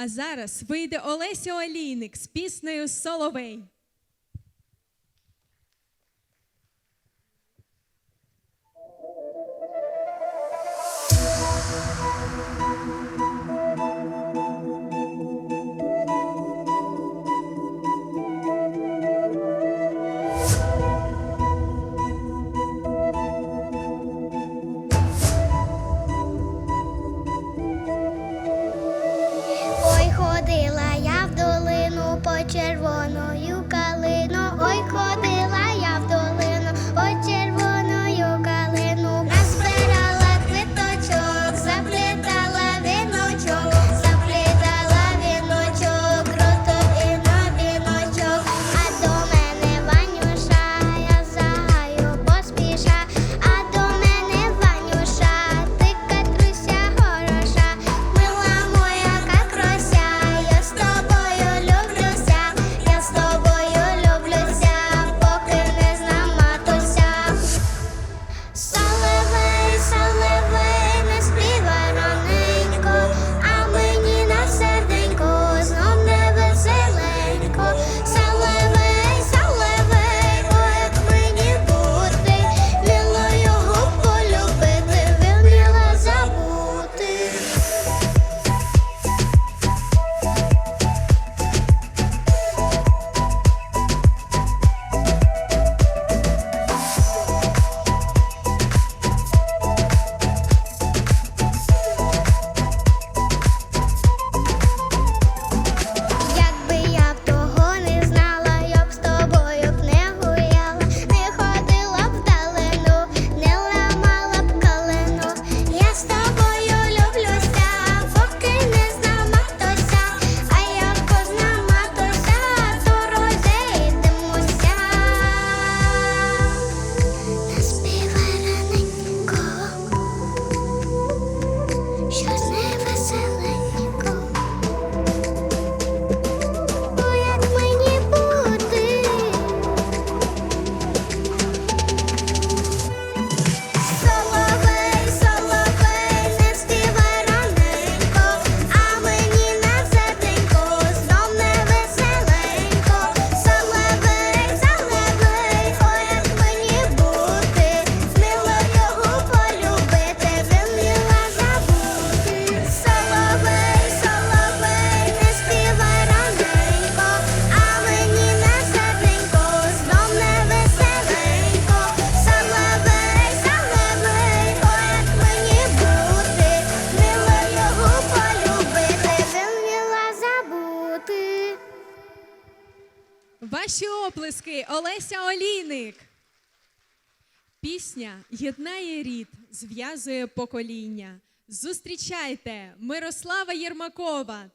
А зараз вийде Олеся Олійник з піснею Соловей. share what Ваші оплески Олеся Олійник. Пісня єднає рід, зв'язує покоління. Зустрічайте Мирослава Єрмакова